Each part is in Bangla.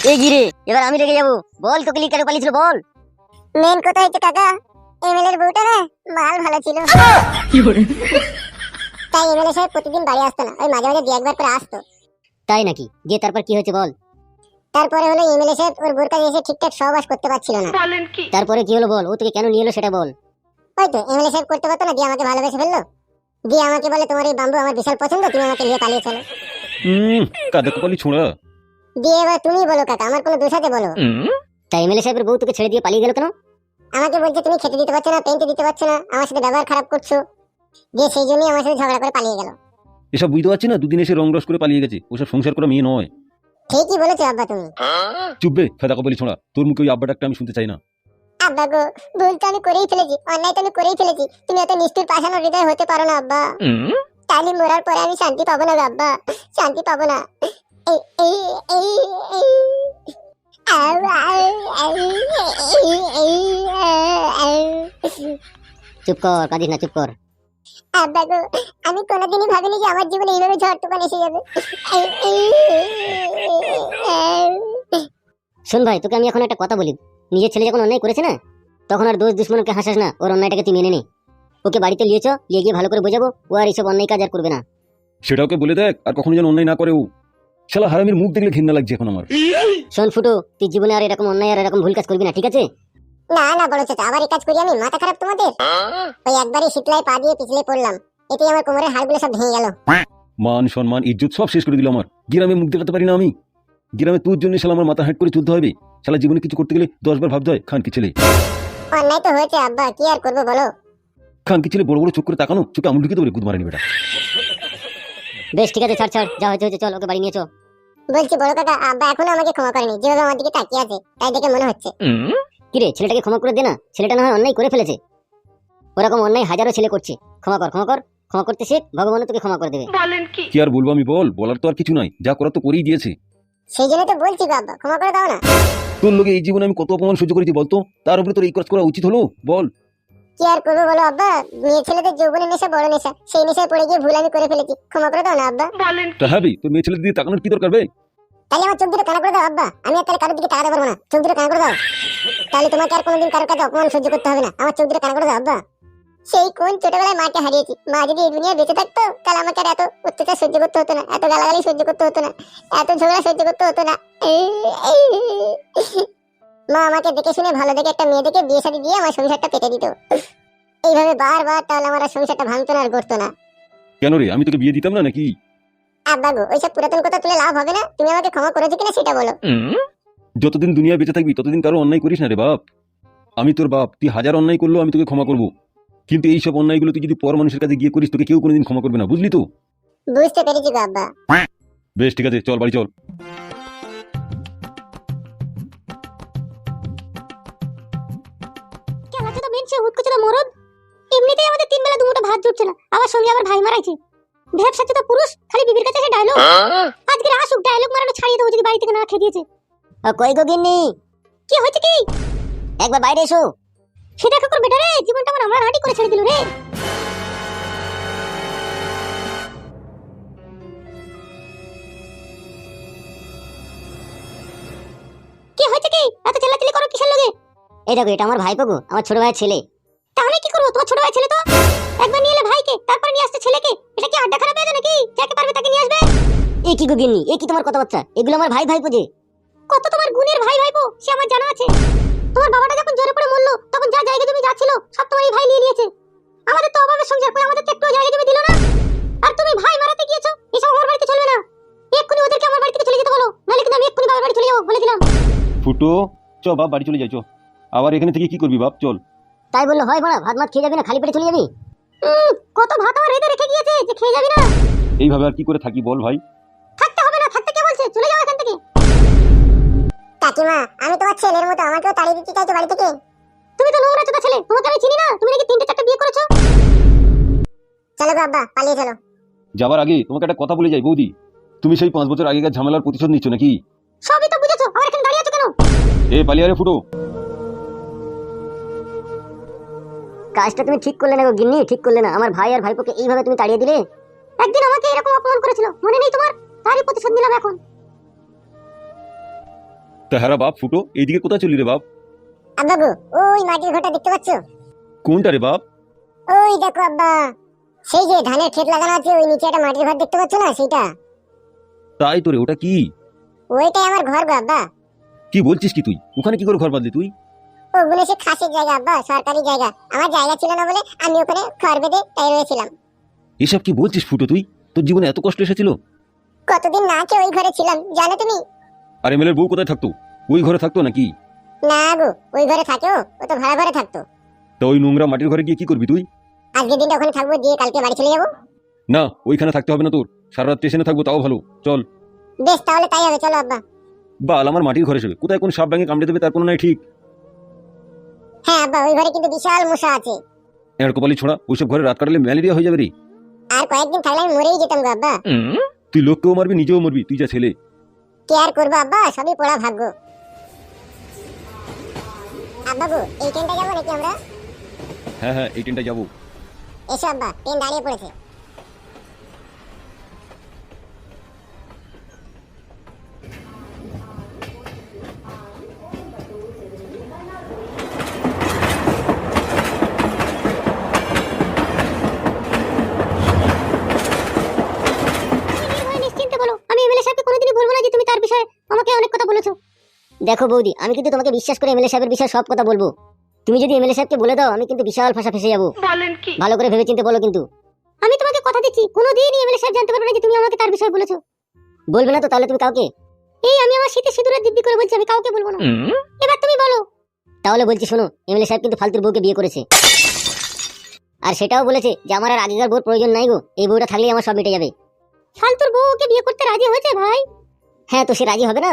এই গিরে এবার আমি রেগে যাব। বল কোকিলি কেন পালিয়েছিল বল। মেন কথা হচ্ছে কাকা এমএলএর বউটা না মাল ভালো ছিল। তাই এমএলএ সাহেব প্রতিদিন বাড়ি আসতো না ওই মাঝে মাঝে দু একবার করে আসতো। তাই নাকি? দিয়ে তারপর কি হয়েছে বল। তারপরে হলো এমএলএ সাহেব ওর বোর কাছে এসে ঠিকঠাক সহবাস করতে পারছিল না। তারপরে কি হলো বল? ও তোকে কেন নিয়ে এলো সেটা বল। ওই তো এমএলএ সাহেব করতে পারতো না দিয়ে আমাকে ভালোবেসে ফেলল। দিয়ে আমাকে বলে তোমার এই বাম্বু আমার বিশাল পছন্দ তুমি আমাকে নিয়ে পালিয়ে চলো হুম কাদা কপালি ছোঁড়া। দিয়ে এবার তুমি বলো কাকা আমার কোনো দোষ আছে বলো। তাই এমএলএ সাহেবের বউ তোকে ছেড়ে দিয়ে পালিয়ে গেল কেন? আমাকে বলছে তুমি খেতে দিতে পারছ না পেন্টে দিতে পারছ না আমার সাথে ব্যবহার খারাপ করছ। দিয়ে সেই জন্যই আমার সাথে ঝগড়া করে পালিয়ে গেল। এসব বুঝতে পারছি না দুদিন এসে রং রস করে পালিয়ে গেছে। ওসব সংসার করা মেয়ে নয়। ঠিকই বলেছ আব্বা তুমি। চুপবে ফেদা কপালি ছোঁড়া। তোর মুখে ওই আব্বাটাকে আমি শুনতে চাই না। আব্বা গো ভুল তো আমি করেই ফেলেছি অন্যায় তো আমি করেই ফেলেছি। তুমি এত নিষ্ঠুর পাশানো হৃদয় হতে পারো না আব্বা। তালি মরার পরে আমি শান্তি পাবো না গো আব্বা শান্তি পাবো না। চুপ কর কাঁদিস না চুপ কর। আব্বা গো আমি কোনোদিনই ভাবিনি যে আমার জীবনে এইভাবে ঝড় তুফান এসে যাবে। শোন ভাই তোকে আমি এখন একটা কথা বলি। নিজের ছেলে যখন অন্যায় করেছে না তখন আর দোষ দুশ্মনকে হাসাস না ওর অন্যায়টাকে তুই মেনে নে। ওকে বাড়িতে লিয়েছ লিয়ে গিয়ে ভালো করে বোঝাবো ও আর এইসব অন্যায় কাজ আর করবে না। সেটা ওকে বলে দেখ আর কখনো যেন অন্যায় না করে ও শালা হারামির মুখ দেখলে ঘৃণা লাগছে এখন আমার। শোন ফুটো তুই জীবনে আর এরকম অন্যায় আর এরকম ভুল কাজ করবি না ঠিক আছে? না না বড় চাচা আবার এই কাজ করি আমি মাথা খারাপ তোমাদের? ওই একবারই শীতলায় পা দিয়ে পিছলে পড়লাম এতে আমার কোমরের হাড়গুলো সব ভেঙে গেল। মান সম্মান ইজ্জত সব শেষ করে দিল আমার। গ্রামে মুখ দেখাতে পারি না আমি। গ্রামে তোর জন্য শালা আমার মাথা হাঁট করে চলতে হবে। শালা জীবনে কিছু করতে গেলে দশবার ভাবতে হয় খান কি ছেলে। অন্যায় তো হয়েছে আব্বা কি আর করব বলো? খান কি ছেলে বড় বড় চোখ করে তাকানো চোখে আমুল ঢুকে দেবে গুদ মারেনি বেটা। বেশ ঠিক আছে ছাড় ছাড় যা হয়েছে হয়েছে চল ওকে বাড়ি নিয়ে চো বলছি বড় কাকা আব্বা এখনও আমাকে ক্ষমা করেনি যেভাবে আমার দিকে তাকিয়ে আছে তাই দেখে মনে হচ্ছে। কিরে ছেলেটাকে ক্ষমা করে দে না ছেলেটা না হয় অন্যায় করে ফেলেছে। ওরকম অন্যায় হাজারো ছেলে করছে। ক্ষমা কর ক্ষমা কর ক্ষমা করতে শেখ ভগবানও তোকে ক্ষমা করে দেবে। বলেন কি? কি আর বলব আমি বল বলার তো আর কিছু নাই যা করার তো করেই দিয়েছে। সেই জন্য তো বলছি গো আব্বা ক্ষমা করে দাও না। তোর লোকে এই জীবনে আমি কত অপমান সহ্য করেছি বলতো? তার উপরে তোর এই কাজ করা উচিত হলো? বল। কি আর করব বলো আব্বা? মেয়ে ছেলেদের যৌবনের নেশা বড় নেশা। সেই নেশায় পড়ে গিয়ে ভুল আমি করে ফেলেছি। ক্ষমা করে দাও না আব্বা। তা হ্যাঁ তোর মেয়ে ছেলের দিকে তাকানোর কি দরকার বে? তাহলে আমার চোখ দুটো কানা করে দাও আব্বা। আমি আর তাহলে কারোর দিকে তাকাতে পারব না। চোখ দুটো কানা করে দাও। তাহলে তোমাকে আর কোনোদিন কারোর কাছে অপমান সহ্য করতে হবে না। আমার চোখ দুটো কানা করে দাও আব্বা। সেই কোন ছোটবেলায় মাকে হারিয়েছি? মা যদি এই দুনিয়ায় বেঁচে থাকতো তাহলে আমাকে আর এত অত্যাচার সহ্য করতে হতো না। এত গালাগালি সহ্য করতে হতো না। এত ঝগড়া সহ্য করতে হতো না। মা আমাকে দেখে শুনে ভালো দেখে একটা মেয়ে দেখে বিয়ে শাদী দিয়ে আমার সংসারটা পেতে দিত। এইভাবে বারবার তাহলে আমার আর সংসারটা ভাঙতো না আর গড়তো না। কেন রে? আমি তোকে বিয়ে দিতাম না নাকি? আব্বা গো ওইসব পুরাতন কথা তুলে লাভ হবে না। তুমি আমাকে ক্ষমা করেছ কিনা সেটা বলো। যতদিন দুনিয়া বেঁচে থাকবি ততদিন কারও অন্যায় করিস না রে বাপ। আমি তোর বাপ তুই হাজার অন্যায় করলেও আমি তোকে ক্ষমা করব। কিন্তু এই সব অন্যায়গুলো তুই যদি পর মানুষের কাছে গিয়ে করিস তোকে কেউ কোনোদিন ক্ষমা করবে না বুঝলি তো? বুঝতে পেরেছি গো আব্বা। বেশ ঠিক আছে চল বাড়ি চল। চোদা মেনছে মরদ এমনিতেই আমাদের তিন বেলা দুমুটো ভাত জুটছে না। আবার সঙ্গে আবার ভাই মারাইছে। ভ্যাবসা তো পুরুষ খালি বিবির কাছে এসে ডায়লগ আজকে আসুক ডায়লগ মারানো ছাড়িয়ে দেবো যদি বাড়ি থেকে না খেয়ে দিয়েছে। কই গো গিন্নি? কি হয়েছে কি? একবার বাইরে এসো। সেটা কাকুর কর বেটা রে জীবনটা আমার আমরা হাঁটি করে ছেড়ে দিল রে। এই দেখো, এটা আমার ভাইপো গো আমার ছোট ভাইয়ের ছেলে। তাহলে কি করব? তোমার ছোট ভাই ছেলে তো? একবার নিয়ে এলে ভাইকে, তারপর নিয়ে আসছে ছেলেকে? এটা কি আড্ডা খারাপ হয়ে নাকি? যাকে পারবে তাকে নিয়ে আসবে? এ কি গো গিন্নি, এ কি তোমার কথাবার্তা? এগুলো আমার ভাই ভাইপো যে। কত তোমার গুণের ভাই ভাইপো, সে আমার জানা আছে। তোমার বাবাটা যখন জোরে পড়ে মরলো, তখন যা জায়গা জমি যা ছিল, সব তোমার এই ভাই নিয়ে নিয়েছে। আমাদের তো অভাবের সংসার, কই আমাদের একটু জায়গা জমি দিল না? আর তুমি ভাই মারাতে গিয়েছো, এসব আমার বাড়িতে চলবে না। এক্ষুনি ওদেরকে আমার বাড়ি থেকে চলে যেতে বলো, নাহলে কিন্তু আমি এক্ষুনি বাবার বাড়ি চলে যাব বলে দিলাম। ফুটো, চ, বাপ, বাড়ি চলে যাই আবার এখানে থেকে কি করবি বাপ? চল। তাই বলল হয় বড়া ভাত মাত খেয়ে যাবি না? খালি পেটে চলে যাবি? কত ভাত আমার রেঁধে রেখে গিয়েছে যে খেয়ে যাবি না? এইভাবে আর কি করে থাকি বল ভাই? থাকতে হবে না থাকতে কে বলছে? চলে যাও এখান থেকে। কাকিমা আমি তোমার ছেলের মতো আমাকেও তাড়িয়ে দিতে চাইছো বাড়ি থেকে? তুমি তো নোংরা চোদা ছেলে তোমাকে আমি চিনি না। তুমি নাকি তিনটে চারটে বিয়ে করেছ? চলো গো আব্বা পালিয়ে চলো। যাবার আগে তোমাকে একটা কথা বলে যাই বৌদি। তুমি সেই পাঁচ বছর আগেকার ঝামেলার প্রতিশোধ নিচ্ছ নাকি? সবই তো বুঝেছ আমার এখানে দাঁড়িয়ে আছো কেন? এ পালিয়ারে ফুটো। কাজটা তুমি ঠিক করলে না গো গিন্নি ঠিক করলে না। আমার ভাই আর ভাইপোকে এইভাবে তুমি তাড়িয়ে দিলে? একদিন আমাকে এরকম অপমান করেছিল মনে নেই তোমার? তারই প্রতিশোধ নিলাম এখন। তা হ্যাঁ বাপ ফুটো এইদিকে কোথায় চলি রে বাপ? আব্বাবু ওই মাটির ঘরটা দেখতে পাচ্ছ? কোনটা রে বাপ? ওই দেখো আব্বা সেই যে ধানের ক্ষেত লাগানো আছে ওই নিচে একটা মাটির ঘর দেখতে পাচ্ছ না সেটা তাই তো রে ওটা কি? ওইটাই আমার ঘর গো আব্বা। কি বলছিস কি তুই? ওখানে কি করে ঘর বাঁধলি তুই? ওগুলো সে খাসের জায়গা আব্বা সরকারি জায়গা। আমার জায়গা ছিল না বলে আমি ওখানে ঘর বেঁধে তাই রয়েছিলাম। এসব কি বলছিস ফুটো তুই? তোর জীবনে এত কষ্ট এসেছিল? কতদিন না খেয়ে ওই ঘরে ছিলাম জানো তুমি? আর এমএলএর বউ কোথায় থাকতো? ওই ঘরে থাকতো নাকি? না গো ওই ঘরে থাকেও ও তো ভাড়া ঘরে থাকতো। তা ওই নোংরা মাটির ঘরে গিয়ে কি করবি তুই? আজকের দিনটা ওখানে থাকব দিয়ে কালকে বাড়ি চলে যাব? না ওইখানে থাকতে হবে না তোর। সারা রাত স্টেশনে থাকব তাও ভালো। চল। বেশ তাহলে তাই হবে চলো আব্বা। বাল আমার মাটির ঘরে শুবে কোথায় কোন সাপ ব্যাঙে কামড়ে দেবে তার কোনো নাই ঠিক। হ্যাঁ আব্বা ওই ঘরে কিন্তু বিশাল মশা আছে। এর কপালি ছোড়া ওইসব ঘরে রাত কাটালে ম্যালেরিয়া হয়ে যাবে রে। আর কয়েকদিন থাকলে আমি মরেই যেতাম গো আব্বা। তুই লোককেও মারবি নিজেও মরবি তুই যা ছেলে। কি আর করব আব্বা? সবই পড়া ভাগ্য। আব্বাবু এই ট্রেনটা যাব নাকি আমরা? হ্যাঁ হ্যাঁ এই ট্রেনটা যাব। এসো আব্বা ট্রেন দাঁড়িয়ে পড়েছে। আমাকে অনেক কথা বলেছ। দেখো বৌদি আমি কিন্তু তোমাকে বিশ্বাস করে এমএলএ সাহেবের বিষয়ে সব কথা বলব। তুমি যদি এমএলএ সাহেবকে বলে দাও আমি কিন্তু বিশাল ফাঁসা ফেসে যাব। বলেন কি? ভালো করে ভেবে চিন্তে বলো কিন্তু। আমি তোমাকে কথা দিচ্ছি কোনোদিনই এমএলএ সাহেব জানতে পারবে না যে তুমি আমাকে তার বিষয়ে বলেছ। বলবে না তো তাহলে তুমি কাউকে? এই আমি আমার শীতে সিঁদুরের দিব্যি করে বলছি আমি কাউকে বলব না। এবার তুমি বলো। তাহলে বলছি শোনো এমএলএ সাহেব কিন্তু ফালতুর বউকে বিয়ে করেছে। আর সেটাও বলেছে যে আমার আর আগেকার বউর প্রয়োজন নাই গো এই বউটা থাকলেই আমার সব মিটে যাবে। ফালতুর বউ ওকে বিয়ে করতে রাজি হয়েছে ভাই? হ্যাঁ তো সে রাজি হবে না?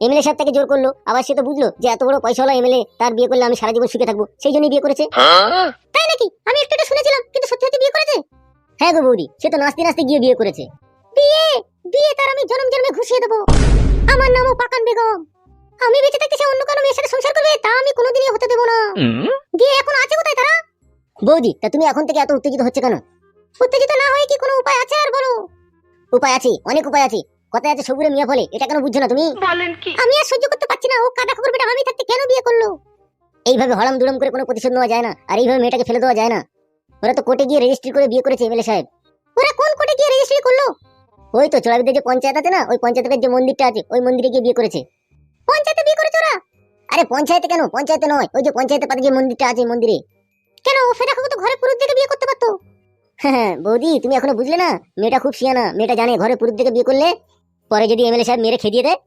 এমএলএ সাহেব তাকে জোর করল আবার সে তো বুঝলো যে এত বড় পয়সাওয়ালা এমএলএ তার বিয়ে করলে আমি সারা জীবন সুখে থাকব সেই জন্যই বিয়ে করেছে। তাই নাকি? আমি একটু শুনেছিলাম কিন্তু সত্যি সত্যি বিয়ে করেছে? হ্যাঁ গো বৌদি সে তো নাচতে নাচতে গিয়ে বিয়ে করেছে। বিয়ে? বিয়ে তার আমি জন্ম জন্মে ঘুষিয়ে দেবো। আমার নামও পাকান বেগম। আমি বেঁচে থাকতে সে অন্য কোনো মেয়ের সাথে সংসার করবে তা আমি কোনোদিনই হতে দেবো না। বিয়ে এখন আছে কোথায় তারা? বৌদি তা তুমি এখন থেকে এত উত্তেজিত হচ্ছে কেন? উত্তেজিত না হয়ে কি কোনো উপায় আছে আর বলো? উপায় আছে অনেক উপায় আছে আছে সবুরে মিয়া ফলে এটা কেন বুঝছ না তুমি? বলেন কি? আমি আর সহ্য করতে পারছি না ও কাদা খবর বেটা আমি থাকতে কেন বিয়ে করল? এইভাবে হড়াম দুড়ম করে কোনো প্রতিশোধ নেওয়া যায় না আর এইভাবে মেয়েটাকে ফেলে দেওয়া যায় না। ওরা তো কোর্টে গিয়ে রেজিস্ট্রি করে বিয়ে করেছে এমএলএ সাহেব। ওরা কোন কোর্টে গিয়ে রেজিস্ট্রি করল? ওই তো যে পঞ্চায়েত আছে না ওই পঞ্চায়েতের যে মন্দিরটা আছে ওই মন্দিরে গিয়ে বিয়ে করেছে। পঞ্চায়েতে বিয়ে করেছে ওরা? আরে পঞ্চায়েতে কেন? পঞ্চায়েতে নয় ওই যে পঞ্চায়েতের পাশে যে মন্দিরটা আছে মন্দিরে। কেন ও ফেরা তো ঘরে পুরুষ দিকে বিয়ে করতে পারতো? হ্যাঁ বৌদি তুমি এখনও বুঝলে না? মেয়েটা খুব শিয়ানা মেয়েটা জানে ঘরে পুরুষ দিকে বিয়ে করলে? পরে যদি এমএলএ সাহেব মেরে খেদিয়ে দেয়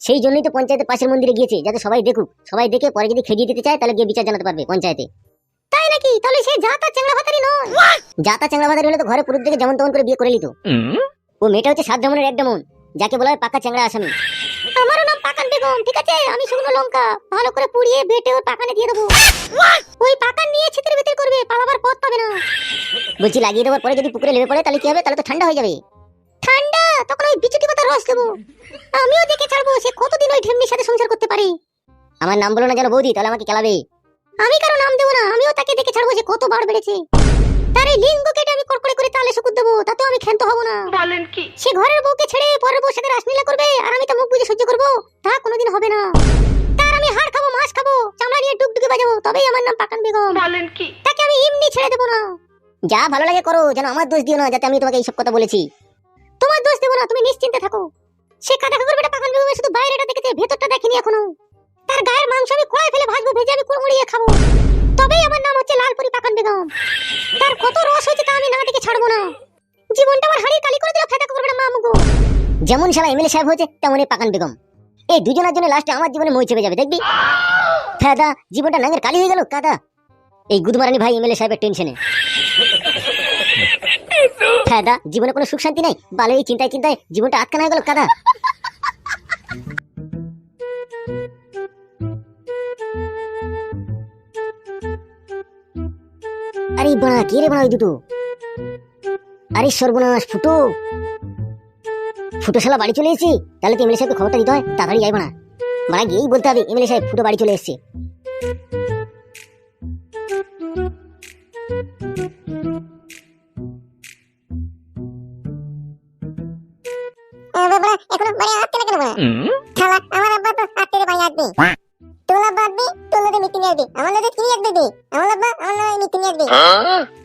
সেই জন্যই তো পঞ্চায়েতের পাশের মন্দিরে গিয়েছে যাতে সবাই দেখুক। সবাই দেখে পরে যদি খেদিয়ে দিতে চায় তাহলে গিয়ে বিচার জানাতে পারবে পঞ্চায়েতে। তাই নাকি? তাহলে সে জাতা চ্যাংড়া ভাতারি নয়। জাতা চ্যাংড়া ভাতারি হলে তো ঘরে পুরুষ দিকে যেমন তেমন করে বিয়ে করে নিত। ও মেয়েটা হচ্ছে সাত ধমনের এক ডেমন যাকে বলা হয় পাকা চ্যাংড়া আসামি। আমারও নাম পাকান বেগম ঠিক আছে? আমি শুকনো লঙ্কা ভালো করে পুড়িয়ে বেটে ওর পাকানে দিয়ে দেবো। ওই পাকান নিয়ে ছিতির বিতির করবে পালাবার পথ পাবে না। বলছি লাগিয়ে দেওয়ার পরে যদি পুকুরে লেবে পড়ে তাহলে কি হবে? তাহলে তো ঠান্ডা হয়ে যাবে। ঠান্ডা তখন ওই বিচুটি পাতার রস দেবো। আমিও দেখে ছাড়বো সে কতদিন ওই ঢেমনির সাথে সংসার করতে পারে। আমার নাম বলো না যেন বৌদি তাহলে আমাকে খেলাবে আমি কারও নাম দেবো না আমিও তাকে দেখে ছাড়বো সে কত বার বেড়েছে। তার এই লিঙ্গ কেটে আমি কড়কড়ে করে তালে শুকুর দেবো তাতেও আমি ক্ষান্ত হব না। বলেন কি? সে ঘরের বউকে ছেড়ে পরের বউর সাথে রাসলীলা করবে আর আমি তো মুখ বুঝে সহ্য করব তা কোনোদিন হবে না। তার আমি হাড় খাব মাছ খাব চামড়া নিয়ে ডুগডুগে বাজাবো তবেই আমার নাম পাকান বেগম। বলেন কি? তাকে আমি এমনি ছেড়ে দেবো না। যা ভালো লাগে করো যেন আমার দোষ দিও না যাতে আমি তোমাকে এইসব কথা বলেছি। না তুমি নিশ্চিন্তে থাকো। সে কাটা খাবার বেটা পাকান বেগমের শুধু বাইরেটা দেখেছে, ভেতরটা দেখেনি এখনও। তার গায়ের মাংস আমি কড়াই ফেলে ভাজবো, ভেজে আমি কুড়মুড়িয়ে খাব। তবেই আমার নাম হচ্ছে লালপুরি পাকান বেগম। তার কত রস হয়েছে তা আমি না দেখে ছাড়বো না। জীবনটা আমার হাড়ির কালি করে দিল ফেটা করবে না মামুগো যেমন শালা এমএলএ সাহেব হয়েছে, তেমনই পাকান বেগম। এই দুজনের জন্য লাস্টে আমার জীবনে মই চেপে যাবে, দেখবি? ফেদা, জীবনটা নাঙ্গের কালি হয়ে গেল, কাদা। এই গুদমারানি ভাই এমএলএ সাহেবের টেনশনে ফেদা, জীবনে কোনো সুখ শান্তি নেই? বালে এই চিন্তায় চিন্তায় জীবনটা আটকানো হয়ে গেল, কাদা। আরে বাড়া, কে রে বাড়া ওই দুটো? আরে সর্বনাশ, ফুটো। ফুটো শালা বাড়ি চলে এসেছি। তাহলে তো এমএলএ সাহেবকে খবরটা দিতে হয়, তাড়াতাড়ি যাইবো না মানে গিয়েই বলতে হবে, এমএলএ সাহেব ফুটো বাড়ি চলে এসেছে। শালা আমার আব্বা তো রাত থেকে বাড়ি আসবে। তোলা বাদবে তোলাতে মিথ্যে নিয়ে আসবে। আমার লোকে কি নিয়ে আসবে বে? আমার আব্বা আমার নামে মিথ্যে আসবে।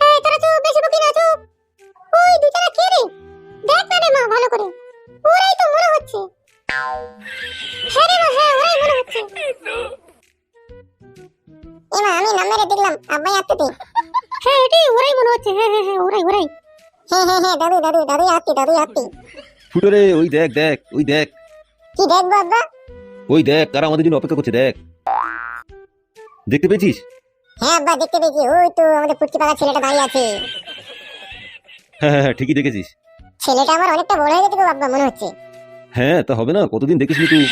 এই তোরা চুপ বেশি বকি না চুপ। ওই দুটারা কে রে? দেখ না রে মা ভালো করে। ওরাই তো মনে হচ্ছে। হ্যাঁ রে মা হ্যাঁ ওরাই মনে হচ্ছে। এমা আমি নাম্বারে দেখলাম আব্বাই আসতে হ্যাঁ এটাই ওরাই মনে হচ্ছে। হ্যাঁ হ্যাঁ হ্যাঁ ওরাই ওরাই। হ্যাঁ হ্যাঁ হ্যাঁ দাদু দাদু দাদু আসছি দাদু রে ওই দেখ দেখ ওই দেখ। কি দেখব আব্বা ওই দেখ তারা আমাদের জন্য অপেক্ষা করছে দেখ। দেখতে পেয়েছিস? হ্যাঁ আব্বা দেখতে পেয়েছি। ওই তো আমাদের পুটকি পাকা ছেলেটা দাঁড়িয়ে আছে। হ্যাঁ হ্যাঁ হ্যাঁ ঠিকই দেখেছিস। ছেলেটা আমার অনেকটা বড় হয়ে গেছে গো আব্বা মনে হচ্ছে। হ্যাঁ তা হবে না কতদিন দেখিসনি তুই?